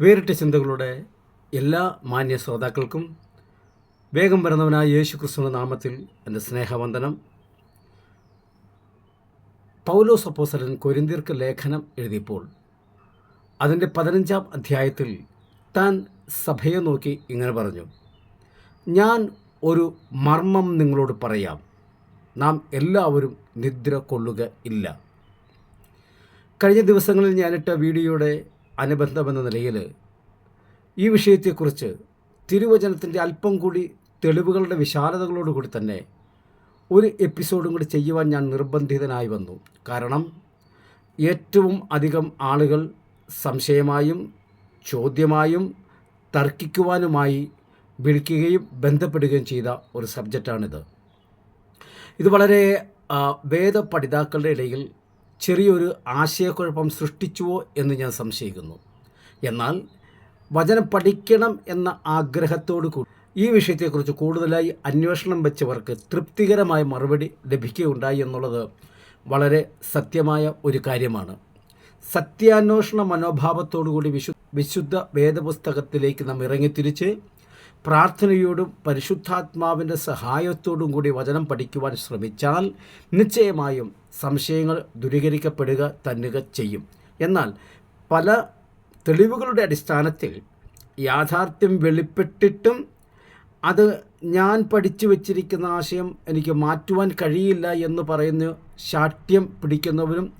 വേറിട്ട ചിന്തകളുടെ എല്ലാ മാന്യ ശ്രോതാക്കൾക്കും വേഗം വരുന്നവനായ യേശു ക്രിസ്തുവിന്റെ നാമത്തിൽ എന്റെ സ്നേഹവന്ദനം. പൗലോസ് അപ്പോസലൻ കൊരിന്തിർക്ക് ലേഖനം എഴുതിയപ്പോൾ അതിന്റെ പതിനഞ്ചാം അധ്യായത്തിൽ താൻ സഭയെ നോക്കി ഇങ്ങനെ പറഞ്ഞു ഞാൻ ഒരു മർമ്മം നിങ്ങളോട് പറയാം. നാം എല്ലാവരും നിദ്ര കൊള്ളുക ഇല്ല. കഴിഞ്ഞ ദിവസങ്ങളിൽ ഞാനിട്ട വീഡിയോയുടെ അനുബന്ധമെന്ന നിലയിൽ ഈ വിഷയത്തെക്കുറിച്ച് തിരുവചനത്തിന്റെ അല്പം കൂടി തെളിവുകളുടെ വിശാലതകളോടുകൂടി തന്നെ ഒരു എപ്പിസോഡും കൂടി ചെയ്യുവാൻ ഞാൻ നിർബന്ധിതനായി വന്നു. കാരണം ഏറ്റവും അധികം ആളുകൾ സംശയമായും ചോദ്യമായും തർക്കിക്കുവാനുമായി വിളിക്കുകയും ബന്ധപ്പെടുകയും ചെയ്ത ഒരു സബ്ജക്റ്റാണിത്. ഇത് വളരെ വേദ പഠിതാക്കളുടെ ഇടയിൽ ചെറിയൊരു ആശയക്കുഴപ്പം സൃഷ്ടിച്ചുവോ എന്ന് ഞാൻ സംശയിക്കുന്നു. എന്നാൽ വചനം പഠിക്കണം എന്ന ആഗ്രഹത്തോടു കൂടി ഈ വിഷയത്തെക്കുറിച്ച് കൂടുതലായി അന്വേഷണം വെച്ചവർക്ക് തൃപ്തികരമായ മറുപടി ലഭിക്കുകയുണ്ടായി എന്നുള്ളത് വളരെ സത്യമായ ഒരു കാര്യമാണ്. സത്യാന്വേഷണ മനോഭാവത്തോടുകൂടി വിശു വിശുദ്ധ വേദപുസ്തകത്തിലേക്ക് നാം ഇറങ്ങിത്തിരിച്ച് പ്രാർത്ഥനയോടും പരിശുദ്ധാത്മാവിന്റെ സഹായത്തോടും കൂടി വചനം പഠിക്കുവാൻ ശ്രമിച്ചാൽ നിശ്ചയമായും സംശയങ്ങൾ ദൂരീകരിക്കപ്പെടുക തന്നുക ചെയ്യും. എന്നാൽ പല തെളിവുകളുടെ അടിസ്ഥാനത്തിൽ യാഥാർത്ഥ്യം വെളിപ്പെട്ടിട്ടും അത് ഞാൻ പഠിച്ചു വച്ചിരിക്കുന്ന ആശയം എനിക്ക് മാറ്റുവാൻ കഴിയില്ല എന്ന് പറയുന്ന ശാഠ്യം പിടിക്കുന്നവരും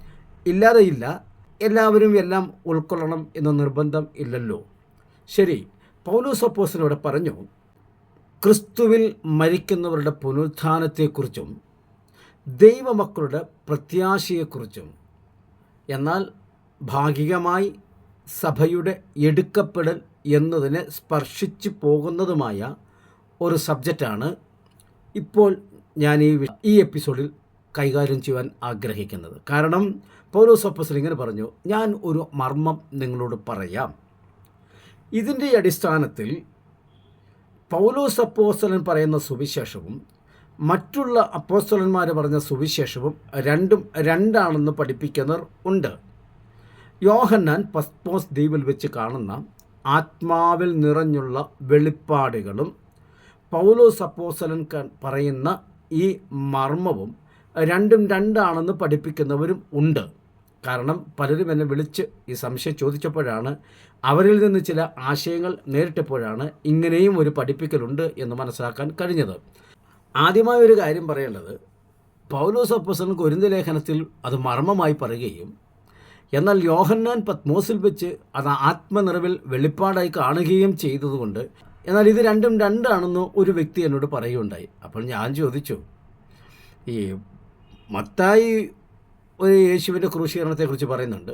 ഇല്ലാതെയില്ല. എല്ലാവരും എല്ലാം ഉൾക്കൊള്ളണം എന്ന നിർബന്ധം ഇല്ലല്ലോ. ശരി പൗലോസ് അപ്പോസ്തലൻ പറഞ്ഞു ക്രിസ്തുവിൽ മരിക്കുന്നവരുടെ പുനരുത്ഥാനത്തെക്കുറിച്ചും ദൈവമക്കളുടെ പ്രത്യാശയെക്കുറിച്ചും എന്നാൽ ഭാഗികമായി സഭയുടെ എടുക്കപ്പെടൽ എന്നതിനെ സ്പർശിച്ചു പോകുന്നതുമായ ഒരു സബ്ജക്റ്റാണ് ഇപ്പോൾ ഞാൻ ഈ ഈ എപ്പിസോഡിൽ കൈകാര്യം ചെയ്യുവാൻ ആഗ്രഹിക്കുന്നത്. കാരണം പൗലോസ് അപ്പോസ്തലൻ ഇങ്ങനെ പറഞ്ഞു ഞാൻ ഒരു മർമ്മം നിങ്ങളോട് പറയാം. ഇതിന്റെ അടിസ്ഥാനത്തിൽ പൗലോസ് അപ്പോസ്തലൻ പറയുന്ന സുവിശേഷവും മറ്റുള്ള അപ്പോസ്തലന്മാർ പറഞ്ഞ സുവിശേഷവും രണ്ടും രണ്ടാണെന്ന് പഠിപ്പിക്കുന്നവർ ഉണ്ട്. യോഹന്നാൻ പസ്മോസ് ദ്വീപിൽ വെച്ച് കാണുന്ന ആത്മാവിൽ നിറഞ്ഞുള്ള വെളിപ്പാടുകളും പൗലോസ് അപ്പോസ്തലൻ പറയുന്ന ഈ മർമ്മവും രണ്ടും രണ്ടാണെന്ന് പഠിപ്പിക്കുന്നവരും ഉണ്ട്. കാരണം പലരും എന്നെ വിളിച്ച് ഈ സംശയം ചോദിച്ചപ്പോഴാണ് അവരിൽ നിന്ന് ചില ആശയങ്ങൾ നേരിട്ടപ്പോഴാണ് ഇങ്ങനെയും ഒരു പഠിപ്പിക്കലുണ്ട് എന്ന് മനസ്സിലാക്കാൻ കഴിഞ്ഞത്. ആദ്യമായ ഒരു കാര്യം പറയേണ്ടത് പൗലോസ് അപ്പോസ്തലൻ കൊരിന്ത ലേഖനത്തിൽ അത് മർമ്മമായി പറയുകയും എന്നാൽ യോഹന്നാൻ പത്മോസിൽ വെച്ച് അത് ആത്മനിറവിൽ വെളിപ്പാടായി കാണുകയും ചെയ്തതുകൊണ്ട് എന്നാൽ ഇത് രണ്ടും രണ്ടാണെന്ന് ഒരു വ്യക്തി എന്നോട് പറയുകയുണ്ടായി. അപ്പോൾ ഞാൻ ചോദിച്ചു ഈ മത്തായി ഒരു യേശുവിന്റെ ക്രൂശീകരണത്തെക്കുറിച്ച് പറയുന്നുണ്ട്.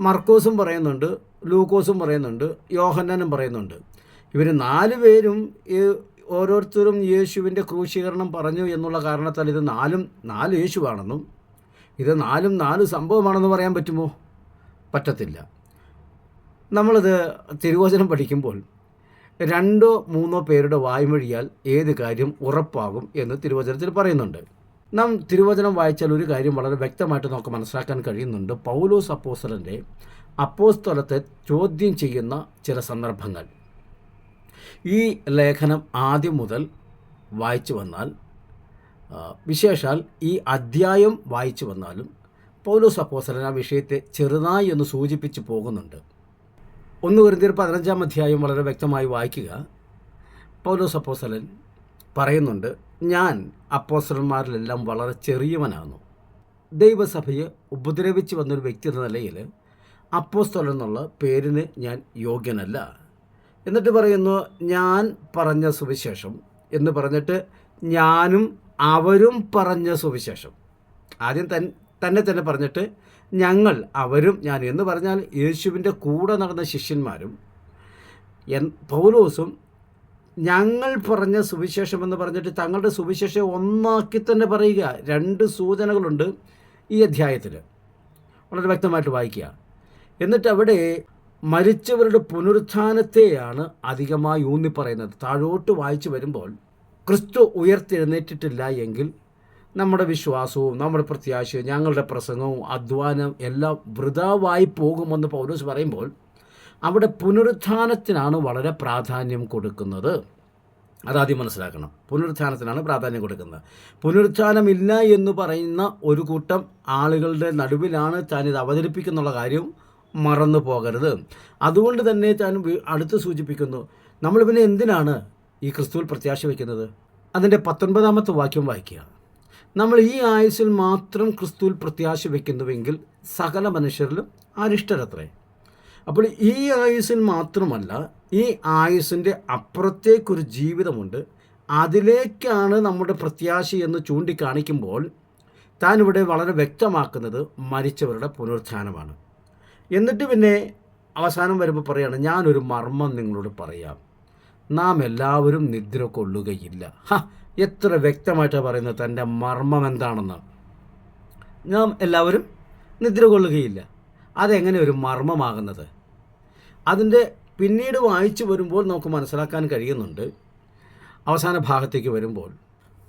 മർക്കോസും പറയുന്നുണ്ട് ലൂക്കോസും പറയുന്നുണ്ട് യോഹന്നാനും പറയുന്നുണ്ട്. ഇവർ നാല് പേരും ഈ ഓരോരുത്തരും യേശുവിന്റെ ക്രൂശീകരണം പറഞ്ഞു എന്നുള്ള കാരണത്താൽ ഇത് നാലും നാല് യേശുവാണെന്നും ഇത് നാലും നാല് സംഭവമാണെന്ന് പറയാൻ പറ്റുമോ? പറ്റത്തില്ല. നമ്മളിത് തിരുവചനം പഠിക്കുമ്പോൾ രണ്ടോ മൂന്നോ പേരുടെ വായ്മൊഴിയാൽ ഏത് കാര്യം ഉറപ്പാകും എന്ന് തിരുവചനത്തിൽ പറയുന്നുണ്ട്. നാം തിരുവചനം വായിച്ചാൽ ഒരു കാര്യം വളരെ വ്യക്തമായിട്ട് നമുക്ക് മനസ്സിലാക്കാൻ കഴിയുന്നുണ്ട്. പൗലോസ് അപ്പോസ്തലന്റെ അപ്പോസ്തലത്തെ ചോദ്യം ചെയ്യുന്ന ചില സന്ദർഭങ്ങൾ. ഈ ലേഖനം ആദ്യം മുതൽ വായിച്ചു വന്നാൽ വിശേഷാൽ ഈ അധ്യായം വായിച്ചു വന്നാലും പൗലോസ് അപ്പോസ്തലൻ ആ വിഷയത്തെ ചെറുതായി ഒന്ന് സൂചിപ്പിച്ചു പോകുന്നുണ്ട്. ഒന്ന് കുരുന്തിയർ പതിനഞ്ചാം അധ്യായം വളരെ വ്യക്തമായി വായിക്കുക. പൗലോസ് അപ്പോസ്തലൻ പറയുന്നുണ്ട് ഞാൻ അപ്പോസ്റ്റർമാരിലെല്ലാം വളരെ ചെറിയവനാകുന്നു. ദൈവസഭയെ ഉപദ്രവിച്ച് വന്നൊരു വ്യക്തി എന്ന നിലയിൽ അപ്പോസ്തലൻ എന്നുള്ള പേരിന് ഞാൻ യോഗ്യനല്ല. എന്നിട്ട് പറയുന്നു ഞാൻ പറഞ്ഞ സുവിശേഷം എന്ന് പറഞ്ഞിട്ട് ഞാനും അവരും പറഞ്ഞ സുവിശേഷം. ആദ്യം തൻ തന്നെ തന്നെ പറഞ്ഞിട്ട് ഞങ്ങൾ അവരും ഞാൻ എന്ന് പറഞ്ഞാൽ യേശുവിന്റെ കൂടെ നടന്ന ശിഷ്യന്മാരും എൻ പൗലോസും ഞങ്ങൾ പറഞ്ഞ സുവിശേഷം എന്ന് പറഞ്ഞിട്ട് തങ്ങളുടെ സുവിശേഷം ഒന്നാക്കി തന്നെ പറയുക. രണ്ട് സൂചനകളുണ്ട് ഈ അധ്യായത്തിൽ വളരെ വ്യക്തമായിട്ട് വായിക്കുക. എന്നിട്ട് അവിടെ മരിച്ചവരുടെ പുനരുത്ഥാനത്തെയാണ് അധികമായി ഊന്നി പറയുന്നത്. താഴോട്ട് വായിച്ചു വരുമ്പോൾ ക്രിസ്തു ഉയർത്തെഴുന്നേറ്റിട്ടില്ല എങ്കിൽ നമ്മുടെ വിശ്വാസവും നമ്മുടെ പ്രത്യാശയും ഞങ്ങളുടെ പ്രസംഗവും അധ്വാനം എല്ലാം വൃതാവായി പോകുമെന്ന് പൗലോസ് പറയുമ്പോൾ അവിടെ പുനരുത്ഥാനത്തിനാണ് വളരെ പ്രാധാന്യം കൊടുക്കുന്നത്. അതാദ്യം മനസ്സിലാക്കണം. പുനരുത്ഥാനത്തിനാണ് പ്രാധാന്യം കൊടുക്കുന്നത്. പുനരുത്ഥാനമില്ല എന്ന് പറയുന്ന ഒരു കൂട്ടം ആളുകളുടെ നടുവിലാണ് താൻ ഇത് അവതരിപ്പിക്കുന്നുള്ള കാര്യം മറന്നു പോകരുത്. അതുകൊണ്ട് തന്നെ താൻ അടുത്ത് സൂചിപ്പിക്കുന്നു നമ്മൾ പിന്നെ എന്തിനാണ് ഈ ക്രിസ്തുവിൽ പ്രത്യാശ വയ്ക്കുന്നത്? അതിന്റെ പത്തൊൻപതാമത്തെ വാക്യം വായിക്കുക. നമ്മൾ ഈ ആയുസ്സിൽ മാത്രം ക്രിസ്തുവിൽ പ്രത്യാശ വയ്ക്കുന്നുവെങ്കിൽ സകല മനുഷ്യരിലും അരിഷ്ടരത്രേ അപ്പോൾ ഈ ആയുസ്സിൽ മാത്രമല്ല ഈ ആയുസ്സിന്റെ അപ്പുറത്തേക്കൊരു ജീവിതമുണ്ട്. അതിലേക്കാണ് നമ്മുടെ പ്രത്യാശ എന്ന് ചൂണ്ടിക്കാണിക്കുമ്പോൾ താൻ ഇവിടെ വളരെ വ്യക്തമാക്കുന്നത് മരിച്ചവരുടെ പുനരുത്ഥാനമാണ്. എന്നിട്ട് പിന്നെ അവസാനം വരുമ്പോൾ പറയാണ് ഞാനൊരു മർമ്മം നിങ്ങളോട് പറയാം. നാം എല്ലാവരും നിദ്ര കൊള്ളുകയില്ല. ഹ എത്ര വ്യക്തമായിട്ടാണ് പറയുന്നത് തന്റെ മർമ്മം എന്താണെന്ന്. നാം എല്ലാവരും നിദ്ര കൊള്ളുകയില്ല. അതെങ്ങനെ ഒരു മർമ്മമാകുന്നത്? അതിന്റെ പിന്നീട് വായിച്ചു വരുമ്പോൾ നമുക്ക് മനസ്സിലാക്കാൻ കഴിയുന്നുണ്ട്. അവസാന ഭാഗത്തേക്ക് വരുമ്പോൾ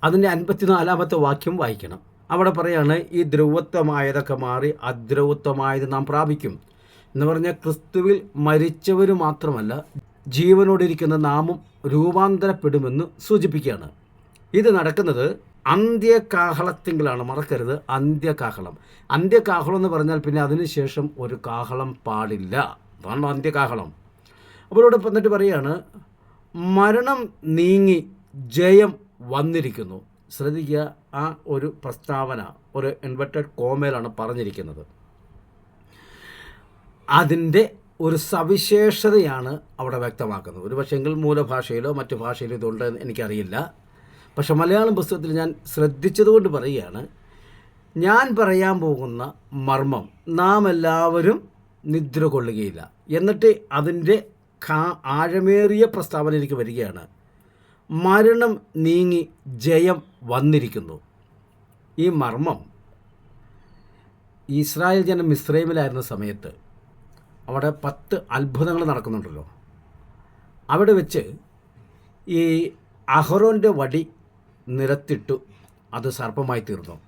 അതിന്റെ അൻപത്തിനാലാമത്തെ വാക്യം വായിക്കണം. അവിടെ പറയാണ് ഈ ധ്രുവത്വമായതൊക്കെ മാറി അദ്രവത്വമായത് നാം പ്രാപിക്കും. എന്ന് പറഞ്ഞാൽ ക്രിസ്തുവിൽ മരിച്ചവർ മാത്രമല്ല ജീവനോടിരിക്കുന്ന നാമും രൂപാന്തരപ്പെടുമെന്ന് സൂചിപ്പിക്കുകയാണ്. ഇത് നടക്കുന്നത് അന്ത്യകാഹളത്തിങ്കിലാണ്. മറക്കരുത് അന്ത്യകാഹളം. അന്ത്യകാഹളം എന്ന് പറഞ്ഞാൽ പിന്നെ അതിനുശേഷം ഒരു കാഹളം പാടില്ല. അതാണ് അന്ത്യകാഹളം ഇവിടെ വന്നിട്ട് പറയുകയാണ് മരണം നീങ്ങി ജയം വന്നിരിക്കുന്നു. ശ്രദ്ധിക്കുക ആ ഒരു പ്രസ്താവന ഒരു ഇൻവെർട്ടഡ് കോമയിലാണ് പറഞ്ഞിരിക്കുന്നത്. അതിന്റെ ഒരു സവിശേഷതയാണ് അവിടെ വ്യക്തമാക്കുന്നത്. ഒരു പക്ഷേങ്കിൽ മൂലഭാഷയിലോ മറ്റു ഭാഷയിലോ ഇതുണ്ട് എനിക്കറിയില്ല. പക്ഷെ മലയാളം പുസ്തകത്തിൽ ഞാൻ ശ്രദ്ധിച്ചതുകൊണ്ട് പറയുകയാണ് ഞാൻ പറയാൻ പോകുന്ന മർമ്മം നാം എല്ലാവരും നിദ്ര കൊള്ളുകയില്ല. എന്നിട്ട് അതിന്റെ കാ ആഴമേറിയ പ്രസ്താവനയിലേക്ക് വരികയാണ്. മരണം നീങ്ങി ജയം വന്നിരിക്കുന്നു. ഈ മർമ്മം ഇസ്രായേൽ ജനം മിസ്രൈമിലായിരുന്ന സമയത്ത് അവിടെ പത്ത് അത്ഭുതങ്ങൾ നടക്കുന്നുണ്ടല്ലോ. അവിടെ വെച്ച് ഈ അഹ്റോന്റെ വടി നിരത്തിട്ടു അത് സർപ്പമായി തീർന്നു.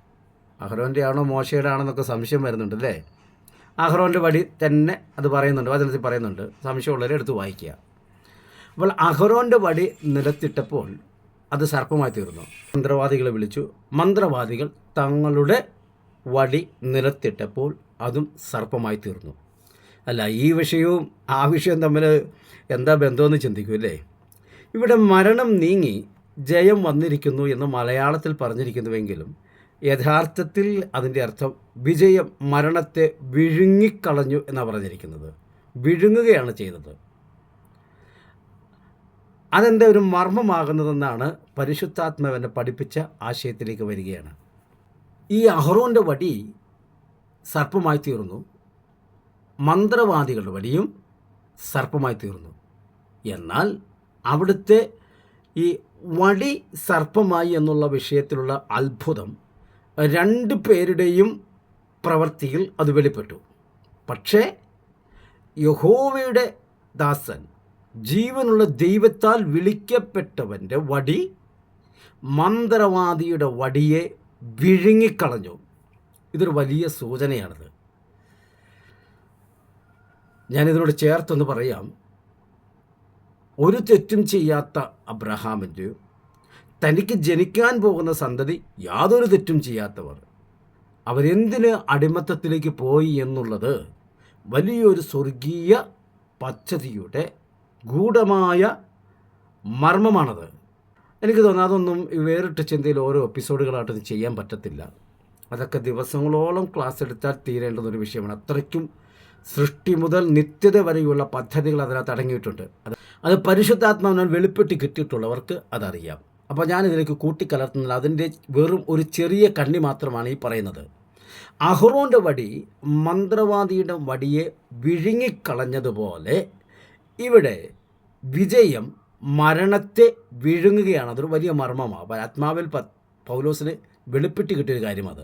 അഹ്റോന്റെ ആണോ മോശയുടെ ആണോ എന്നൊക്കെ സംശയം വരുന്നുണ്ട് അല്ലേ അഹ്റോന്റെ വടി തന്നെ അത് പറയുന്നുണ്ട് വചനത്തിൽ പറയുന്നുണ്ട്. സംശയമുള്ളവരെ എടുത്ത് വായിക്കുക. അപ്പോൾ അഹ്റോന്റെ വടി നിലത്തിട്ടപ്പോൾ അത് സർപ്പമായി തീർന്നു. മന്ത്രവാദികളെ വിളിച്ചു. മന്ത്രവാദികൾ തങ്ങളുടെ വടി നിലത്തിട്ടപ്പോൾ അതും സർപ്പമായി തീർന്നു. അല്ല ഈ വിഷയവും ആ വിഷയവും തമ്മിൽ എന്താ ബന്ധമെന്ന് ചിന്തിക്കൂ അല്ലേ? ഇവിടെ മരണം നീങ്ങി ജയം വന്നിരിക്കുന്നു എന്ന് മലയാളത്തിൽ പറഞ്ഞിരിക്കുന്നുവെങ്കിലും യഥാർത്ഥത്തിൽ അതിന്റെ അർത്ഥം വിജയം മരണത്തെ വിഴുങ്ങിക്കളഞ്ഞു എന്നാണ് പറഞ്ഞിരിക്കുന്നത്. വിഴുങ്ങുകയാണ് ചെയ്തത്. അതെന്റെ ഒരു മർമ്മമാകുന്നതെന്നാണ് പരിശുദ്ധാത്മാവെന്നെ പഠിപ്പിച്ച ആശയത്തിലേക്ക് വരികയാണ്. ഈ അഹ്റോന്റെ വടി സർപ്പമായി തീർന്നു. മന്ത്രവാദികളുടെ വടിയും സർപ്പമായി തീർന്നു. എന്നാൽ അവിടുത്തെ ഈ വടി സർപ്പമായി എന്നുള്ള വിഷയത്തിലുള്ള അത്ഭുതം രണ്ട് പേരുടെയും പ്രവൃത്തിയിൽ അത് വെളിപ്പെട്ടു. പക്ഷേ യഹോവയുടെ ദാസൻ ജീവനുള്ള ദൈവത്താൽ വിളിക്കപ്പെട്ടവന്റെ വടി മന്ത്രവാദിയുടെ വടിയെ വിഴുങ്ങിക്കളഞ്ഞു. ഇതൊരു വലിയ സൂചനയാണിത്. ഞാനിതിനോട് ചേർത്തൊന്ന് പറയാം. ഒരു തെറ്റും ചെയ്യാത്ത അബ്രഹാമിന്റെ തനിക്ക് ജനിക്കാൻ പോകുന്ന സന്തതി യാതൊരു തെറ്റും ചെയ്യാത്തവർ. അവരെന്തിന് അടിമത്തത്തിലേക്ക് പോയി എന്നുള്ളത് വലിയൊരു സ്വർഗീയ പദ്ധതിയുടെ ഗൂഢമായ മർമ്മമാണത്. എനിക്ക് തോന്നുന്നു അതൊന്നും വേറിട്ട ചിന്തയിൽ ഓരോ എപ്പിസോഡുകളായിട്ട് ചെയ്യാൻ പറ്റത്തില്ല. അതൊക്കെ ദിവസങ്ങളോളം ക്ലാസ് എടുത്താൽ തീരേണ്ടതൊരു വിഷയമാണ്. അത്രയ്ക്കും സൃഷ്ടി മുതൽ നിത്യത വരെയുള്ള പദ്ധതികൾ അതിനകത്ത് അടങ്ങിയിട്ടുണ്ട്. അത് അത് പരിശുദ്ധാത്മാവിനാൽ വെളിപ്പെട്ട് കിട്ടിയിട്ടുള്ളവർക്ക് അതറിയാം. അപ്പോൾ ഞാൻ ഇതിലേക്ക് കൂട്ടിക്കലർത്തുന്നത് അതിന്റെ വെറും ഒരു ചെറിയ കണ്ണി മാത്രമാണ് ഈ പറയുന്നത്. അഹ്റോന്റെ വടി മന്ത്രവാദിയുടെ വടിയെ വിഴുങ്ങിക്കളഞ്ഞതുപോലെ ഇവിടെ വിജയം മരണത്തെ വിഴുങ്ങുകയാണ്. അതൊരു വലിയ മർമ്മമാണ്. ആത്മാവിൽ പ പൗലോസിന് വെളിപ്പെട്ട് കിട്ടിയൊരു കാര്യം അത്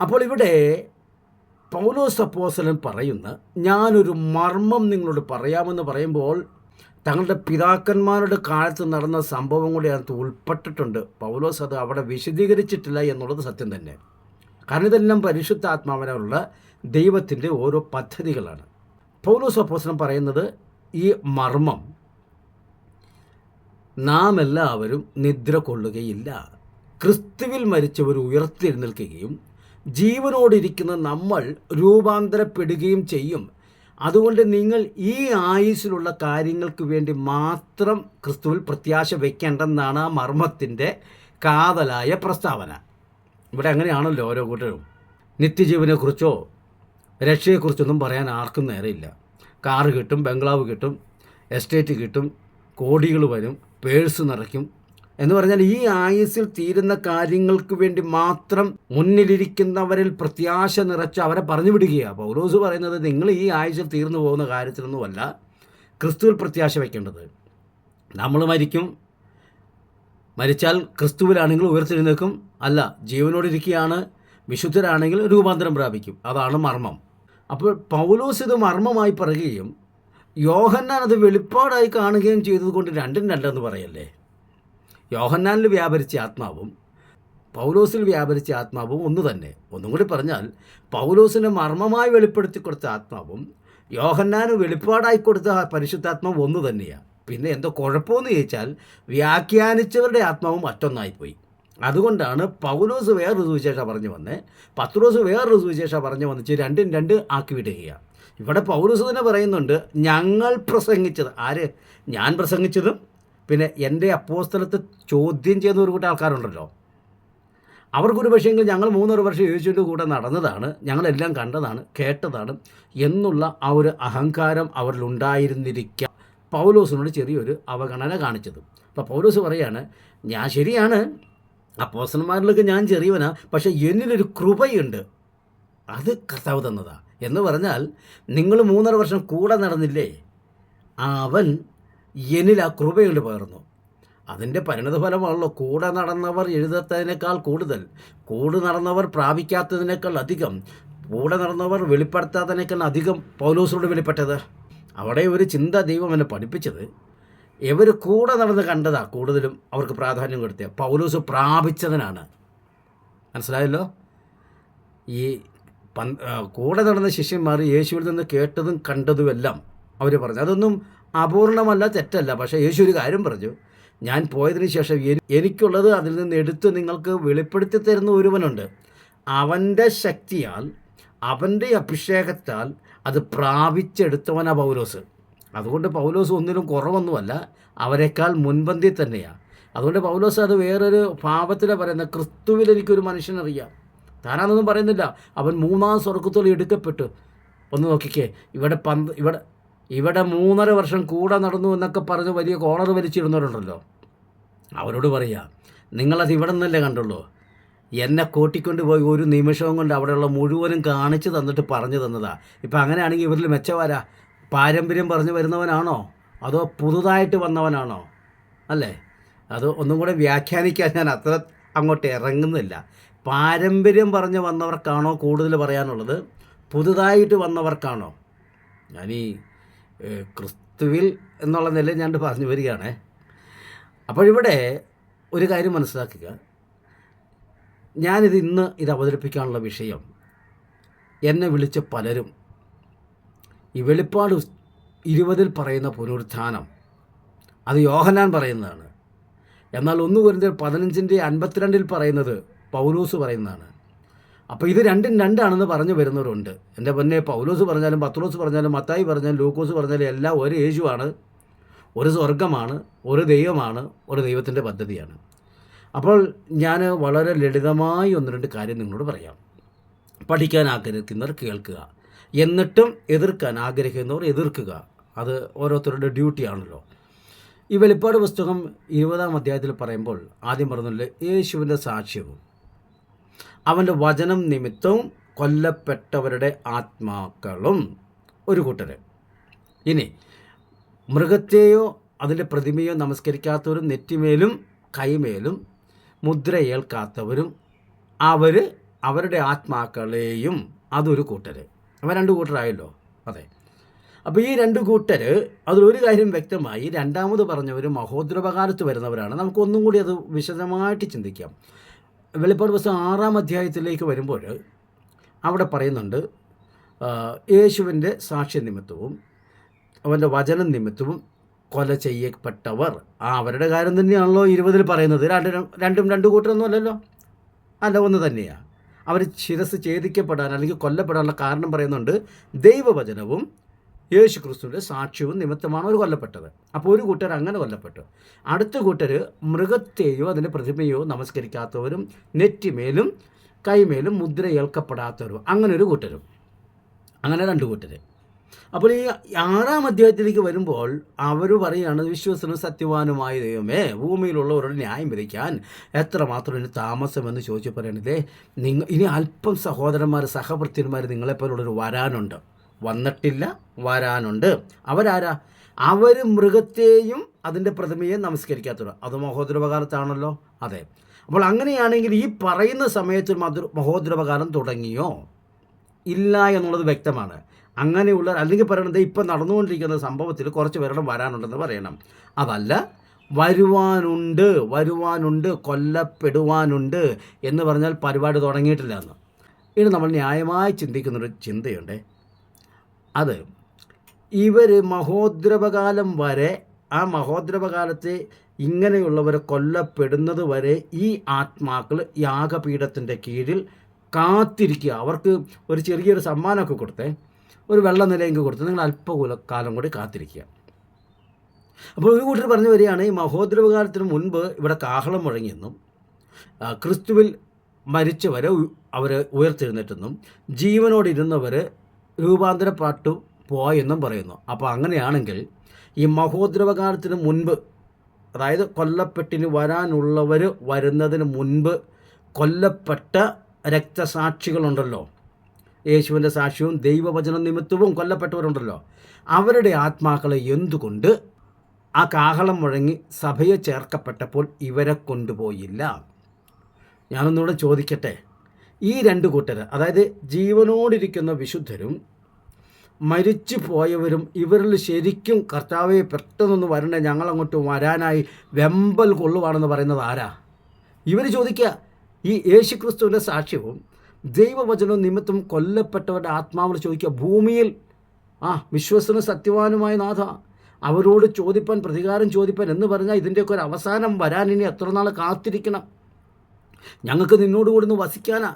അപ്പോൾ ഇവിടെ പൗലോസ് അപ്പോസലൻ പറയുന്ന ഞാനൊരു മർമ്മം നിങ്ങളോട് പറയാമെന്ന് പറയുമ്പോൾ തങ്ങളുടെ പിതാക്കന്മാരുടെ കാലത്ത് നടന്ന സംഭവം കൂടി അതിനകത്ത് ഉൾപ്പെട്ടിട്ടുണ്ട്. പൗലോസ് അത് അവിടെ വിശദീകരിച്ചിട്ടില്ല എന്നുള്ളത് സത്യം തന്നെ. കാരണം ഇതെല്ലാം പരിശുദ്ധാത്മാവിനുള്ള ദൈവത്തിന്റെ ഓരോ പദ്ധതികളാണ്. പൗലോസ് അപ്പോസനം പറയുന്നത് ഈ മർമ്മം നാം എല്ലാവരും നിദ്ര കൊള്ളുകയില്ല. ക്രിസ്തുവിൽ മരിച്ചവർ ഉയർത്തെഴുന്നേൽക്കുകയും ജീവനോടിരിക്കുന്ന നമ്മൾ രൂപാന്തരപ്പെടുകയും ചെയ്യും. അതുകൊണ്ട് നിങ്ങൾ ഈ ആയുസ്സിലുള്ള കാര്യങ്ങൾക്ക് വേണ്ടി മാത്രം ക്രിസ്തുവിൽ പ്രത്യാശ വയ്ക്കേണ്ടെന്നാണ് ആ മർമ്മത്തിന്റെ കാതലായ പ്രസ്താവന. ഇവിടെ അങ്ങനെയാണല്ലോ ഓരോ കൂട്ടരും. നിത്യജീവനെക്കുറിച്ചോ രക്ഷയെക്കുറിച്ചൊന്നും പറയാൻ ആർക്കും നേരെയില്ല. കാറ് കിട്ടും ബംഗ്ലാവ് കിട്ടും എസ്റ്റേറ്റ് കിട്ടും കോടികൾ വരും പേഴ്സ് നിറയ്ക്കും എന്ന് പറഞ്ഞാൽ ഈ ആയുസ്സിൽ തീരുന്ന കാര്യങ്ങൾക്ക് വേണ്ടി മാത്രം മുന്നിലിരിക്കുന്നവരിൽ പ്രത്യാശ നിറച്ച് അവരെ പറഞ്ഞു വിടുകയാണ് പൗലോസ് പറയുന്നത് നിങ്ങൾ ഈ ആയുസ്സിൽ തീർന്നു പോകുന്ന കാര്യത്തിലൊന്നുമല്ല ക്രിസ്തുവിൽ പ്രത്യാശ വയ്ക്കേണ്ടത്. നമ്മൾ മരിക്കും മരിച്ചാൽ ക്രിസ്തുവിലാണെങ്കിൽ ഉയർത്തെഴുന്നേക്കും അല്ല ജീവനോടിരിക്കുകയാണ് വിശുദ്ധരാണെങ്കിൽ രൂപാന്തരം പ്രാപിക്കും. അതാണ് മർമ്മം. അപ്പോൾ പൗലോസ് ഇത് മർമ്മമായി പറയുകയും യോഹന്നാൻ അത് വെളിപ്പാടായി കാണുകയും ചെയ്തതുകൊണ്ട് രണ്ടും രണ്ടെന്ന് പറയല്ലേ? യോഹന്നാനിൽ വ്യാപരിച്ച ആത്മാവും പൗലോസിൽ വ്യാപരിച്ച ആത്മാവും ഒന്ന് തന്നെ. ഒന്നും കൂടി പറഞ്ഞാൽ പൗലോസിന് മർമ്മമായി വെളിപ്പെടുത്തി കൊടുത്ത ആത്മാവും യോഹന്നാന് വെളിപ്പാടായി കൊടുത്ത പരിശുദ്ധാത്മാവും ഒന്ന് തന്നെയാണ് പിന്നെ എന്തോ കുഴപ്പമെന്ന് ചോദിച്ചാൽ വ്യാഖ്യാനിച്ചവരുടെ ആത്മാവും മറ്റൊന്നായിപ്പോയി. അതുകൊണ്ടാണ് പൗലോസ് വേറൊരു സുവിശേഷ പറഞ്ഞു വന്നേ. പത്രോസ് വേറൊരു സുവിശേഷ പറഞ്ഞു വന്നിച്ച് രണ്ടും രണ്ട് ആക്കി വിടുകയാണ് ഇവിടെ പൗലോസ് തന്നെ പറയുന്നുണ്ട് ഞങ്ങൾ പ്രസംഗിച്ചത്. ആര്? ഞാൻ പ്രസംഗിച്ചതും പിന്നെ എന്റെ അപ്പോസ്തലത്തെ ചോദ്യം ചെയ്യുന്ന ഒരു കൂട്ടം ആൾക്കാരുണ്ടല്ലോ. അവർക്കൊരു പക്ഷേങ്കിൽ ഞങ്ങൾ മൂന്നര വർഷം യേശുവിന്റെ കൂടെ നടന്നതാണ് ഞങ്ങളെല്ലാം കണ്ടതാണ് കേട്ടതാണ് എന്നുള്ള ആ ഒരു അഹങ്കാരം അവരിലുണ്ടായിരുന്നിരിക്കാം പൗലോസിനോട് ചെറിയൊരു അവഗണന കാണിച്ചത്. അപ്പോൾ പൗലോസ് പറയാണ് ഞാൻ ശരിയാണ്. അപ്പോസന്മാരിലൊക്കെ ഞാൻ ചെറിയവനാ പക്ഷേ എന്നിലൊരു കൃപയുണ്ട്. അത് കർത്താവ് തന്നതാ. എന്ന് പറഞ്ഞാൽ നിങ്ങൾ മൂന്നര വർഷം കൂടെ നടന്നില്ലേ? അവൻ എന്നിൽ ആ കൃപയുണ്ട് പകർന്നു. അതിന്റെ പരിണതഫലമാണല്ലോ കൂടെ നടന്നവർ എഴുതാത്തതിനേക്കാൾ കൂടുതൽ. കൂടെ നടന്നവർ പ്രാപിക്കാത്തതിനേക്കാൾ അധികം. കൂടെ നടന്നവർ വെളിപ്പെടുത്താത്തതിനേക്കാൾ അധികം പൗലോസിനോട് വെളിപ്പെട്ടത്? അവിടെ ഒരു ചിന്ത ദൈവം എന്നെ പഠിപ്പിച്ചത് ഇവർ കൂടെ നടന്ന് കണ്ടതാ കൂടുതലും അവർക്ക് പ്രാധാന്യം കൊടുത്തത്. പൗലോസ് പ്രാപിച്ചതിനാണ് മനസ്സിലായല്ലോ? ഈ പൻ കൂടെ നടന്ന ശിഷ്യന്മാർ യേശുവിൽ നിന്ന് കേട്ടതും കണ്ടതുമെല്ലാം അവർ പറഞ്ഞു. അതൊന്നും അപൂർണമല്ല തെറ്റല്ല. പക്ഷേ യേശു ഒരു കാര്യം പറഞ്ഞു. ഞാൻ പോയതിന് ശേഷം എനി- എനിക്കുള്ളത് അതിൽ നിന്ന് എടുത്ത് നിങ്ങൾക്ക് വെളിപ്പെടുത്തി തരുന്ന ഒരുവനുണ്ട്. അവന്റെ ശക്തിയാൽ അവന്റെ അഭിഷേകത്താൽ അത് പ്രാപിച്ചെടുത്തവനാ പൗലോസ്. അതുകൊണ്ട് പൗലോസ് ഒന്നിനും കുറവൊന്നുമല്ല അവരെക്കാൾ മുൻപന്തി തന്നെയാണ് അതുകൊണ്ട് പൗലോസ് അത് വേറൊരു ഭാവത്തിലെ പറയുന്ന ക്രിസ്തുവിൽ എനിക്കൊരു മനുഷ്യനറിയാം. താനാണെന്നൊന്നും പറയുന്നില്ല. അവൻ മൂന്നാം സ്വർഗത്തോളം എടുക്കപ്പെട്ടു. ഒന്ന് നോക്കിക്കേ. ഇവിടെ പന്ത് ഇവിടെ ഇവിടെ മൂന്നര വർഷം കൂടെ നടന്നു എന്നൊക്കെ പറഞ്ഞ് വലിയ കോളർ വലിച്ചിരുന്നവരുണ്ടല്ലോ. അവരോട് പറയുക നിങ്ങളത് ഇവിടെ നിന്നല്ലേ കണ്ടുള്ളൂ? എന്നെ കൂട്ടിക്കൊണ്ട് പോയി ഒരു നിമിഷവും കൊണ്ട് അവിടെയുള്ള മുഴുവനും കാണിച്ചു തന്നിട്ട് പറഞ്ഞു തന്നതാ. ഇപ്പം അങ്ങനെയാണെങ്കിൽ ഇവരിൽ മെച്ചവാരാ? പാരമ്പര്യം പറഞ്ഞു വരുന്നവനാണോ? അതോ പുതുതായിട്ട് വന്നവനാണോ? അല്ലേ? അത് ഒന്നും കൂടെ വ്യാഖ്യാനിക്കാൻ ഞാൻ അത്ര അങ്ങോട്ട് ഇറങ്ങുന്നില്ല. പാരമ്പര്യം പറഞ്ഞു വന്നവർക്കാണോ കൂടുതൽ പറയാനുള്ളത്? പുതുതായിട്ട് വന്നവർക്കാണോ? ഏഹ്, ക്രിസ്തുവിൽ എന്നുള്ള നിലയിൽ ഞാൻ പറഞ്ഞു വരികയാണേ. അപ്പോഴിവിടെ ഒരു കാര്യം മനസ്സിലാക്കുക. ഞാനിത് ഇന്ന് ഇത് അവതരിപ്പിക്കാനുള്ള വിഷയം എന്നെ വിളിച്ച പലരും ഈ വെളിപ്പാട് ഇരുപതിൽ പറയുന്ന പുനരുത്ഥാനം അത് യോഹനാൻ പറയുന്നതാണ്. എന്നാൽ ഒന്ന് കുരിന്തിയർ പതിനഞ്ചിന്റെ അൻപത്തിരണ്ടിൽ പറയുന്നത് പൗലൂസ് പറയുന്നതാണ്. അപ്പോൾ ഇത് രണ്ടും രണ്ടാണെന്ന് പറഞ്ഞു വരുന്നവരുണ്ട്. എന്റെ പൊന്നെ പൗലോസ് പറഞ്ഞാലും പത്രോസ് പറഞ്ഞാലും മത്തായി പറഞ്ഞാലും ലൂക്കോസ് പറഞ്ഞാലും എല്ലാം ഒരു യേശുവാണ് ഒരു സ്വർഗമാണ് ഒരു ദൈവമാണ് ഒരു ദൈവത്തിന്റെ പദ്ധതിയാണ്. അപ്പോൾ ഞാൻ വളരെ ലളിതമായി ഒന്ന് രണ്ട് കാര്യം നിങ്ങളോട് പറയാം. പഠിക്കാൻ ആഗ്രഹിക്കുന്നവർ കേൾക്കുക. എന്നിട്ടും എതിർക്കാൻ ആഗ്രഹിക്കുന്നവർ എതിർക്കുക. അത് ഓരോരുത്തരുടെ ഡ്യൂട്ടിയാണല്ലോ ഈ വെളിപ്പാട് പുസ്തകം ഇരുപതാം അധ്യായത്തിൽ പറയുമ്പോൾ ആദ്യം പറഞ്ഞില്ലേ യേശുവിന്റെ സാക്ഷ്യവും അവന്റെ വചനം നിമിത്തവും കൊല്ലപ്പെട്ടവരുടെ ആത്മാക്കളും. ഒരു കൂട്ടർ ഇനി മൃഗത്തെയോ അതിന്റെ പ്രതിമയോ നമസ്കരിക്കാത്തവരും നെറ്റിമേലും കൈമേലും മുദ്ര ഏൽക്കാത്തവരും അവർ അവരുടെ ആത്മാക്കളെയും. അതൊരു കൂട്ടർ അവ രണ്ട് കൂട്ടരായല്ലോ. അതെ. അപ്പോൾ ഈ രണ്ട് കൂട്ടർ അതിലൊരു കാര്യം വ്യക്തമായി രണ്ടാമത് പറഞ്ഞവർ മഹോദ്രപകാലത്ത് വരുന്നവരാണ്. നമുക്കൊന്നും കൂടി അത് വിശദമായിട്ട് ചിന്തിക്കാം. വെളിപ്പാട് പുസ്തകം ആറാം അധ്യായത്തിലേക്ക് വരുമ്പോൾ അവിടെ പറയുന്നുണ്ട് യേശുവിന്റെ സാക്ഷ്യ നിമിത്തവും അവന്റെ വചന നിമിത്തവും കൊല ചെയ്യപ്പെട്ടവർ. ആ അവരുടെ കാര്യം തന്നെയാണല്ലോ ഇരുപതിൽ പറയുന്നത്. രണ്ട് രണ്ടും രണ്ട് കൂട്ടരൊന്നും അല്ലല്ലോ. അല്ല ഒന്ന് തന്നെയാണ് അവർ ശിരസ് ഛേദിക്കപ്പെടാൻ അല്ലെങ്കിൽ കൊല്ലപ്പെടാനുള്ള കാരണം പറയുന്നുണ്ട് ദൈവവചനവും യേശു ക്രിസ്തുവിന്റെ സാക്ഷ്യവും നിമിത്തമാണ് അവർ കൊല്ലപ്പെട്ടത്. അപ്പോൾ ഒരു കൂട്ടർ അങ്ങനെ കൊല്ലപ്പെട്ടു. അടുത്ത കൂട്ടർ മൃഗത്തെയോ അതിന്റെ പ്രതിമയോ നമസ്കരിക്കാത്തവരും നെറ്റിമേലും കൈമേലും മുദ്ര ഏൽക്കപ്പെടാത്തവരും അങ്ങനെ ഒരു കൂട്ടരും. അങ്ങനെ രണ്ട് കൂട്ടർ. അപ്പോൾ ഈ ആറാം അധ്യായത്തിലേക്ക് വരുമ്പോൾ അവർ പറയുകയാണ് വിശ്വസനും സത്യവാനുമായ ദൈവമേ ഭൂമിയിലുള്ളവരോട് ന്യായം വിധിക്കാൻ എത്രമാത്രം ഇനി താമസമെന്ന് ചോദിച്ചു പറയണതേ നിങ്ങൾ ഇനി അല്പം സഹോദരന്മാർ സഹപ്രത്യന്മാർ നിങ്ങളെപ്പോലുള്ളൊരു വരാനുണ്ട്. വന്നിട്ടില്ല വരാനുണ്ട്. അവരാരാ? അവർ മൃഗത്തെയും അതിന്റെ പ്രതിമയെ നമസ്കരിക്കാത്തവർ അത് മഹോദരപകാലത്താണല്ലോ അതെ. അപ്പോൾ അങ്ങനെയാണെങ്കിൽ ഈ പറയുന്ന സമയത്ത് മഹോദരപകാലം തുടങ്ങിയോ? ഇല്ല എന്നുള്ളത് വ്യക്തമാണ്. അങ്ങനെയുള്ള അല്ലെങ്കിൽ പറയണത് ഇപ്പം നടന്നുകൊണ്ടിരിക്കുന്ന സംഭവത്തിൽ കുറച്ച് പേരുടെ വരാനുണ്ടെന്ന് പറയണം. അതല്ല വരുവാനുണ്ട് വരുവാനുണ്ട് കൊല്ലപ്പെടുവാനുണ്ട് എന്ന് പറഞ്ഞാൽ പരിപാടി തുടങ്ങിയിട്ടില്ല എന്ന്. ഇനി നമ്മൾ ന്യായമായി ചിന്തിക്കുന്നൊരു ചിന്തയുണ്ട്. അത് ഇവർ മഹോദ്രവകാലം വരെ ആ മഹോദ്രവകാലത്തെ ഇങ്ങനെയുള്ളവർ കൊല്ലപ്പെടുന്നത് വരെ ഈ ആത്മാക്കൾ യാഗപീഠത്തിന്റെ കീഴിൽ കാത്തിരിക്കുക. അവർക്ക് ഒരു ചെറിയൊരു സമ്മാനമൊക്കെ കൊടുത്തേ. ഒരു വെള്ള നിലയെങ്കിൽ കൊടുത്ത് നിങ്ങൾ അല്പകാലം കൂടി കാത്തിരിക്കുക. അപ്പോൾ ഒരു കൂട്ടർ പറഞ്ഞു വരികയാണ് ഈ മഹോദ്രവകാലത്തിന് മുൻപ് ഇവിടെ കാഹളം മുഴങ്ങിയെന്നും ക്രിസ്തുവിൽ മരിച്ചവരെ അവർ ഉയർത്തെഴുന്നേറ്റെന്നും ജീവനോടിരുന്നവർ രൂപാന്തരപ്പെട്ടു പോയെന്നും പറയുന്നു. അപ്പോൾ അങ്ങനെയാണെങ്കിൽ ഈ മഹോദ്രവകാലത്തിന് മുൻപ് അതായത് കൊല്ലപ്പെട്ടിന് വരാനുള്ളവർ വരുന്നതിന് മുൻപ് കൊല്ലപ്പെട്ട രക്തസാക്ഷികളുണ്ടല്ലോ. യേശുവിന്റെ സാക്ഷ്യവും ദൈവവചന നിമിത്തവും കൊല്ലപ്പെട്ടവരുണ്ടല്ലോ. അവരുടെ ആത്മാക്കളെ എന്തുകൊണ്ട് ആ കാഹളം മുഴങ്ങി സഭയെ ചേർക്കപ്പെട്ടപ്പോൾ ഇവരെ കൊണ്ടുപോയില്ല? ഞാനൊന്നുകൂടെ ചോദിക്കട്ടെ? ഈ രണ്ട് കൂട്ടർ അതായത് ജീവനോടിരിക്കുന്ന വിശുദ്ധരും മരിച്ചു പോയവരും ഇവരിൽ ശരിക്കും കർത്താവെ പെട്ടെന്നൊന്ന് വരണേ ഞങ്ങളങ്ങോട്ട് വരാനായി വെമ്പൽ കൊള്ളുവാണെന്ന് പറയുന്നത് ആരാ? ഇവർ ചോദിക്കുക ഈ യേശുക്രിസ്തുവിന്റെ സാക്ഷ്യവും ദൈവവചനവും നിമിത്തം കൊല്ലപ്പെട്ടവരുടെ ആത്മാവിൽ ചോദിക്കുക ഭൂമിയിൽ ആ വിശ്വസന സത്യവാനുമായ നാഥ അവരോട് ചോദിപ്പാൻ പ്രതികാരം ചോദിപ്പാൻ എന്ന് പറഞ്ഞാൽ ഇതിന്റെയൊക്കെ ഒരു അവസാനം വരാൻ ഇനി എത്ര നാൾ കാത്തിരിക്കണം? ഞങ്ങൾക്ക് നിന്നോട് കൂടുന്ന് ഒന്ന്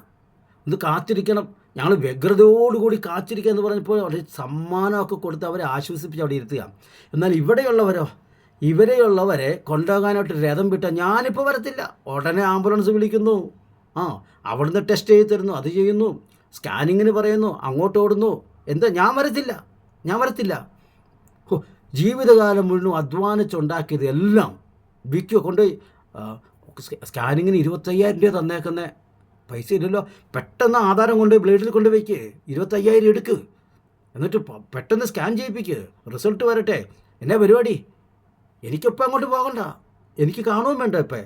ഒന്ന് കാത്തിരിക്കണം. ഞങ്ങൾ വ്യഗ്രതയോടുകൂടി കാത്തിരിക്കുക എന്ന് പറഞ്ഞപ്പോൾ അവിടെ സമ്മാനമൊക്കെ കൊടുത്ത് അവരെ ആശ്വസിപ്പിച്ച് അവിടെ ഇരുത്തുക. എന്നാൽ ഇവിടെയുള്ളവരോ ഇവരെയുള്ളവരെ കൊണ്ടുപോകാനായിട്ട് രഥം വിട്ട ഞാനിപ്പോൾ വരത്തില്ല. ഉടനെ ആംബുലൻസ് വിളിക്കുന്നു. ആ അവിടുന്ന് ടെസ്റ്റ് ചെയ്ത് തരുന്നു. അത് ചെയ്യുന്നു. സ്കാനിങ്ങിന് പറയുന്നു. അങ്ങോട്ട് ഓടുന്നു. എന്താ? ഞാൻ വരത്തില്ല. ഞാൻ വരത്തില്ല. ഓ ജീവിതകാലം മുഴുവൻ അധ്വാനിച്ചുണ്ടാക്കിയത് എല്ലാം വിൽക്കുക. കൊണ്ടുപോയി. സ്കാനിങ്ങിന് ഇരുപത്തയ്യായിരം രൂപ തന്നേക്കുന്ന. പൈസ ഇല്ലല്ലോ. പെട്ടെന്ന് ആധാരം കൊണ്ട് ബ്ലേഡിൽ കൊണ്ട് വയ്ക്ക് ഇരുപത്തയ്യായിരം എടുക്ക്. എന്നിട്ട് പെട്ടെന്ന് സ്കാൻ ചെയ്യിപ്പിക്ക്. റിസൾട്ട് വരട്ടെ. എന്നാ പരിപാടി? എനിക്കിപ്പോൾ അങ്ങോട്ട് പോകണ്ട. എനിക്ക് കാണുകയും വേണ്ട ഇപ്പം.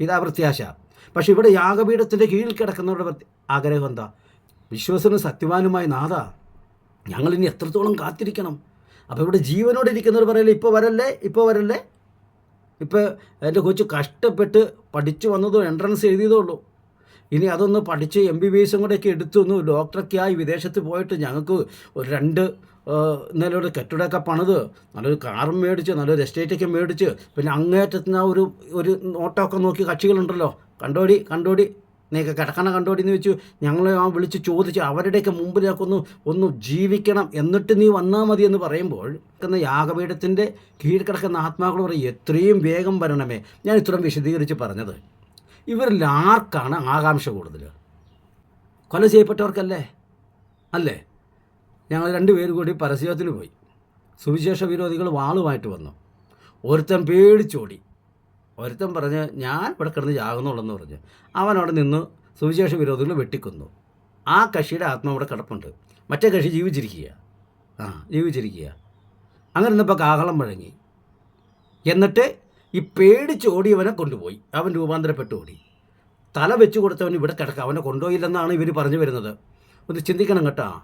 ഇതാ പ്രത്യാശ. പക്ഷെ ഇവിടെ യാഗപീഠത്തിന്റെ കീഴിൽ കിടക്കുന്നവരുടെ ആഗ്രഹം എന്താ? വിശ്വസനും സത്യവാനുമായ നാഥ. ഞങ്ങളിനി എത്രത്തോളം കാത്തിരിക്കണം? അപ്പോൾ ഇവിടെ ജീവനോട് ഇരിക്കുന്നവർ പറയല്ലേ ഇപ്പോൾ വരല്ലേ? ഇപ്പോൾ വരല്ലേ? ഇപ്പോൾ എന്റെ കൊച്ചു കഷ്ടപ്പെട്ട് പഠിച്ചു വന്നതോ എൻട്രൻസ് എഴുതിയതേ ഉള്ളൂ. ഇനി അതൊന്ന് പഠിച്ച് എം ബി ബി എസും കൂടെയൊക്കെ ഡോക്ടറൊക്കെ ആയി വിദേശത്ത് പോയിട്ട് ഞങ്ങൾക്ക് ഒരു രണ്ട് നിലയുടെ കെട്ടിടമൊക്കെ പണിത് നല്ലൊരു കാറും മേടിച്ച് നല്ലൊരു എസ്റ്റേറ്റൊക്കെ മേടിച്ച്. പിന്നെ അങ്ങേറ്റത്തിന് ആ ഒരു ഒരു നോട്ടമൊക്കെ നോക്കി കക്ഷികളുണ്ടല്ലോ. കണ്ടോടി കണ്ടോടി. നീക്ക കിടക്കണ കണ്ടോടി എന്ന് വെച്ചു. ഞങ്ങളെ ആ വിളിച്ച് ചോദിച്ച് അവരുടെയൊക്കെ മുമ്പിലേക്ക് ഒന്ന് ഒന്ന് ജീവിക്കണം എന്നിട്ട് നീ വന്നാൽ മതി എന്ന് പറയുമ്പോൾ കിടക്കുന്ന യാഗപീഠത്തിന്റെ കീഴിൽ കിടക്കുന്ന ആത്മാക്കൾ പറയും എത്രയും വേഗം വരണമേ. ഞാൻ ഇത്രയും വിശദീകരിച്ച് പറഞ്ഞത്. ഇവരിൽ ആർക്കാണ് ആകാംക്ഷ കൂടുതൽ? കൊല ചെയ്യപ്പെട്ടവർക്കല്ലേ? അല്ലേ? ഞങ്ങൾ രണ്ടുപേരും കൂടി പരസ്യത്തിന് പോയി. സുവിശേഷ വിരോധികൾ വാളുമായിട്ട് വന്നു. ഒരുത്തൻ പേടിച്ചോടി. ഒരുത്തൻ പറഞ്ഞ് ഞാൻ ഇവിടെ കിടന്ന് ചാകുന്നുള്ളെന്ന് പറഞ്ഞ് അവൻ അവിടെ നിന്ന് സുവിശേഷ വിരോധികൾ വെട്ടിക്കുന്നു. ആ കക്ഷിയുടെ ആത്മാവ് ഇവിടെ കിടപ്പുണ്ട്. മറ്റേ കക്ഷി ജീവിച്ചിരിക്കുക. ആ ജീവിച്ചിരിക്കുക. അങ്ങനെ ഇന്നിപ്പോൾ കാഹളം മുഴങ്ങി എന്നിട്ട് ഈ പേടിച്ചോടിയവനെ കൊണ്ടുപോയി. അവൻ രൂപാന്തരപ്പെട്ട് ഓടി. തല വെച്ച് കൊടുത്തവൻ ഇവിടെ കിടക്കുക അവനെ കൊണ്ടുപോയില്ലെന്നാണ് ഇവർ പറഞ്ഞു വരുന്നത്. ഒന്ന് ചിന്തിക്കണം കേട്ടോ.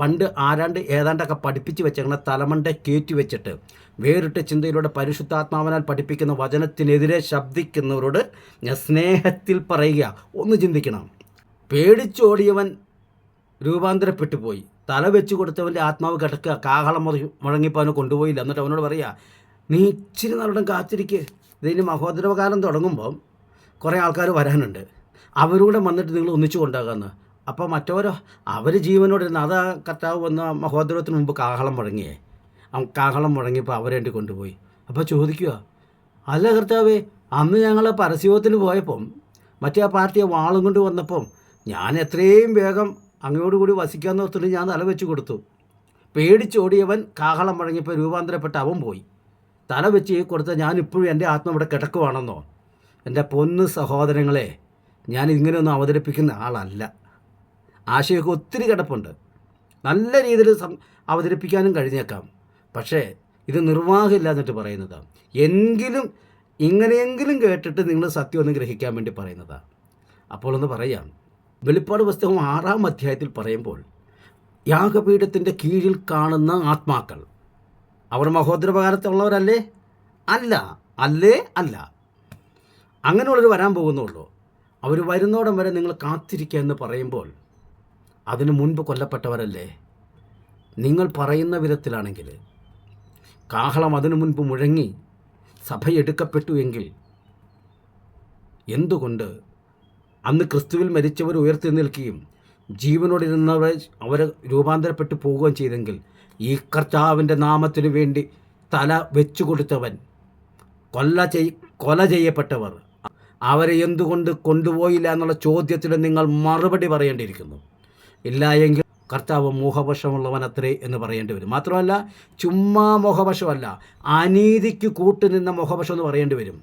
പണ്ട് ആരാണ്ട് ഏതാണ്ടൊക്കെ പഠിപ്പിച്ച് വെച്ചേക്കണ തലമണ്ട കയറ്റി വെച്ചിട്ട് വേറിട്ട ചിന്തയിലൂടെ പരിശുദ്ധാത്മാവനാൽ പഠിപ്പിക്കുന്ന വചനത്തിനെതിരെ ശബ്ദിക്കുന്നവരോട് ഞാൻ സ്നേഹത്തിൽ പറയുക. ഒന്ന് ചിന്തിക്കണം. പേടിച്ചോടിയവൻ രൂപാന്തരപ്പെട്ടു പോയി. തല വെച്ച് കൊടുത്തവന്റെ ആത്മാവ് കിടക്കുക. കാഹളം മുഴങ്ങിപ്പോൾ അവനെ കൊണ്ടുപോയില്ല. എന്നിട്ട് അവനോട് പറയുക നീ ഇച്ചിരി നാളുടെ കാത്തിരിക്കുക ഇതിന് മഹോദരവകാലം തുടങ്ങുമ്പം കുറേ ആൾക്കാർ വരാനുണ്ട്. അവരൂടെ വന്നിട്ട് നിങ്ങൾ ഒന്നിച്ചു കൊണ്ടാകാമെന്ന് അപ്പോൾ മറ്റവരോ അവർ ജീവനോട് ഇരുന്ന് അതാ കർത്താവ് വന്ന മഹോദരത്തിന് മുമ്പ് കാഹളം മുഴങ്ങിയേ. കാഹളം മുഴങ്ങിയപ്പോൾ അവരെ കൊണ്ടുപോയി. അപ്പോൾ ചോദിക്കുക അല്ല കർത്താവേ അന്ന് ഞങ്ങൾ പരസ്യത്തിന് പോയപ്പം മറ്റേ ആ പാർട്ടിയെ വാളും കൊണ്ട് വന്നപ്പം ഞാൻ എത്രയും വേഗം അങ്ങയോടുകൂടി വസിക്കാമെന്ന് ഓർത്തിട്ട് ഞാൻ തല കൊടുത്തു. പേടിച്ചോടിയവൻ കാഹളം മുഴങ്ങിയപ്പോൾ രൂപാന്തരപ്പെട്ട അവൻ പോയി. തല വെച്ച് കൊടുത്ത ഞാനിപ്പോഴും എന്റെ ആത്മ ഇവിടെ കിടക്കുവാണെന്നോ? എന്റെ പൊന്ന് സഹോദരങ്ങളെ ഞാൻ ഇങ്ങനെയൊന്നും അവതരിപ്പിക്കുന്ന ആളല്ല. ആശയമൊക്കെ ഒത്തിരി കിടപ്പുണ്ട്. നല്ല രീതിയിൽ അവതരിപ്പിക്കാനും കഴിഞ്ഞേക്കാം. പക്ഷേ ഇത് നിർവാഹമില്ല എന്നിട്ട് പറയുന്നതാണ് എങ്കിലും ഇങ്ങനെയെങ്കിലും കേട്ടിട്ട് നിങ്ങൾ സത്യം ഒന്ന് ഗ്രഹിക്കാൻ വേണ്ടി പറയുന്നതാണ് അപ്പോൾ ഒന്ന് പറയാം. വെളിപ്പാട് പുസ്തകം ആറാം അധ്യായത്തിൽ പറയുമ്പോൾ യാഗപീഠത്തിന്റെ കീഴിൽ കാണുന്ന ആത്മാക്കൾ അവർ മഹോദരപകാരത്തുള്ളവരല്ലേ? അല്ല. അല്ലേ? അല്ല. അങ്ങനെയുള്ളവർ വരാൻ പോകുന്നുള്ളൂ. അവർ വരുന്നോടം വരെ നിങ്ങൾ കാത്തിരിക്കുക എന്ന് പറയുമ്പോൾ അതിനു മുൻപ് കൊല്ലപ്പെട്ടവരല്ലേ? നിങ്ങൾ പറയുന്ന വിധത്തിലാണെങ്കിൽ കാഹളം അതിനു മുൻപ് മുഴങ്ങി സഭയെടുക്കപ്പെട്ടു എങ്കിൽ എന്തുകൊണ്ട് അന്ന് ക്രിസ്തുവിൽ മരിച്ചവർ ഉയർത്തി നിൽക്കുകയും ജീവനോടിരുന്നവർ അവർ രൂപാന്തരപ്പെട്ടു പോവുകയും ചെയ്തെങ്കിൽ ഈ കർത്താവിന്റെ നാമത്തിനു വേണ്ടി തല വെച്ചു കൊടുത്തവൻ കൊല്ല ചെയ് കൊല ചെയ്യപ്പെട്ടവർ. അവരെ എന്തുകൊണ്ട് കൊണ്ടുപോയില്ല എന്നുള്ള ചോദ്യത്തിന് നിങ്ങൾ മറുപടി പറയേണ്ടിയിരിക്കുന്നു. ഇല്ല എങ്കിൽ കർത്താവ് മോഹവശമുള്ളവൻ അത്രേ എന്ന് പറയേണ്ടി വരും. മാത്രമല്ല ചുമ്മാ മോഹവശമല്ല അനീതിക്ക് കൂട്ടുനിന്ന മോഹവശം എന്ന് പറയേണ്ടി വരും.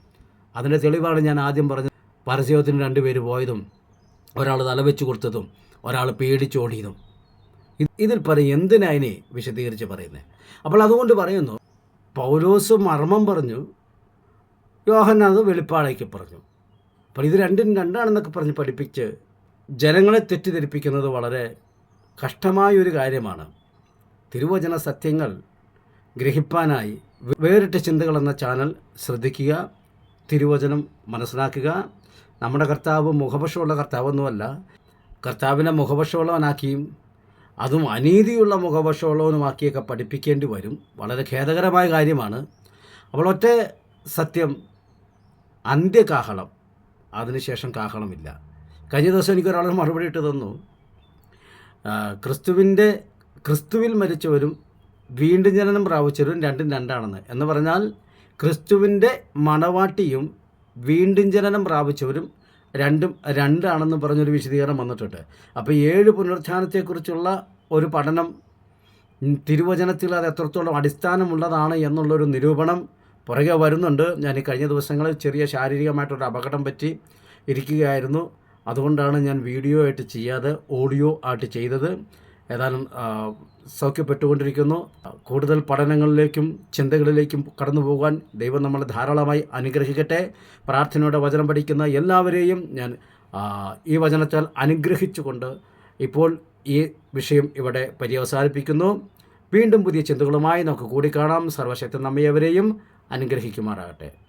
അതിന്റെ തെളിവാണ് ഞാൻ ആദ്യം പറഞ്ഞത്. പരസ്യത്തിന് രണ്ടുപേര് പോയതും ഒരാൾ തലവെച്ച് കൊടുത്തതും ഒരാൾ പേടിച്ചോടിയതും. ഇതിൽ പറയും എന്തിനാ അതിനെ വിശദീകരിച്ച് പറയുന്നത് അപ്പോൾ അതുകൊണ്ട് പറയുന്നു പൗലോസ് മർമ്മം പറഞ്ഞു യോഹൻ അത് വെളിപ്പാടേക്ക് പറഞ്ഞു. അപ്പോൾ ഇത് രണ്ടും രണ്ടാണെന്നൊക്കെ പറഞ്ഞ് പഠിപ്പിച്ച് ജനങ്ങളെ തെറ്റിദ്ധരിപ്പിക്കുന്നത് വളരെ കഷ്ടമായൊരു കാര്യമാണ്. തിരുവചന സത്യങ്ങൾ ഗ്രഹിപ്പാനായി വേറിട്ട ചിന്തകൾ എന്ന ചാനൽ ശ്രദ്ധിക്കുക തിരുവചനം മനസ്സിലാക്കുക. നമ്മുടെ കർത്താവ് മുഖപക്ഷമുള്ള കർത്താവൊന്നുമല്ല. കർത്താവിനെ മുഖപക്ഷമുള്ളവനാക്കിയും അതും അനീതിയുള്ള മുഖപക്ഷമുള്ളവനുമാക്കിയൊക്കെ പഠിപ്പിക്കേണ്ടി വരും. വളരെ ഖേദകരമായ കാര്യമാണ്. അപ്പോൾ ഒറ്റ സത്യം അന്ത്യകാഹളം. അതിനുശേഷം കാഹളമില്ല. കഴിഞ്ഞ ദിവസം എനിക്കൊരാൾ മറുപടി ഇട്ട് തന്നു. ക്രിസ്തുവിന്റെ ക്രിസ്തുവിൽ മരിച്ചവരും വീണ്ടും ജനനം പ്രാപിച്ചവരും രണ്ടും രണ്ടാണെന്ന്. എന്ന് പറഞ്ഞാൽ ക്രിസ്തുവിന്റെ മണവാട്ടിയും വീണ്ടും ജനനം പ്രാപിച്ചവരും രണ്ടും രണ്ടാണെന്ന് പറഞ്ഞൊരു വിശദീകരണം വന്നിട്ടുണ്ട്. അപ്പോൾ ഏഴ് പുനരുത്ഥാനത്തെക്കുറിച്ചുള്ള ഒരു പഠനം തിരുവചനത്തിൽ അത് എത്രത്തോളം അടിസ്ഥാനമുള്ളതാണ് എന്നുള്ളൊരു നിരൂപണം പുറകെ വരുന്നുണ്ട്. ഞാൻ ഈ കഴിഞ്ഞ ദിവസങ്ങളിൽ ചെറിയ ശാരീരികമായിട്ടൊരു അപകടം പറ്റി ഇരിക്കുകയായിരുന്നു. അതുകൊണ്ടാണ് ഞാൻ വീഡിയോ ആയിട്ട് ചെയ്യാതെ ഓഡിയോ ആയിട്ട് ചെയ്തത്. ഏതായാലും സൗഖ്യപ്പെട്ടുകൊണ്ടിരിക്കുന്നു. കൂടുതൽ പഠനങ്ങളിലേക്കും ചിന്തകളിലേക്കും കടന്നു പോകാൻ ദൈവം നമ്മളെ ധാരാളമായി അനുഗ്രഹിക്കട്ടെ. പ്രാർത്ഥനയുടെ വചനം പഠിക്കുന്ന എല്ലാവരെയും ഞാൻ ഈ വചനത്താൽ അനുഗ്രഹിച്ചുകൊണ്ട് ഇപ്പോൾ ഈ വിഷയം ഇവിടെ പര്യവസാനിപ്പിക്കുന്നു. വീണ്ടും പുതിയ ചിന്തകളുമായി നമുക്ക് കൂടിക്കാണാം. സർവശക്തി നമ്മയവരെയും അനുഗ്രഹിക്കുമാറാകട്ടെ.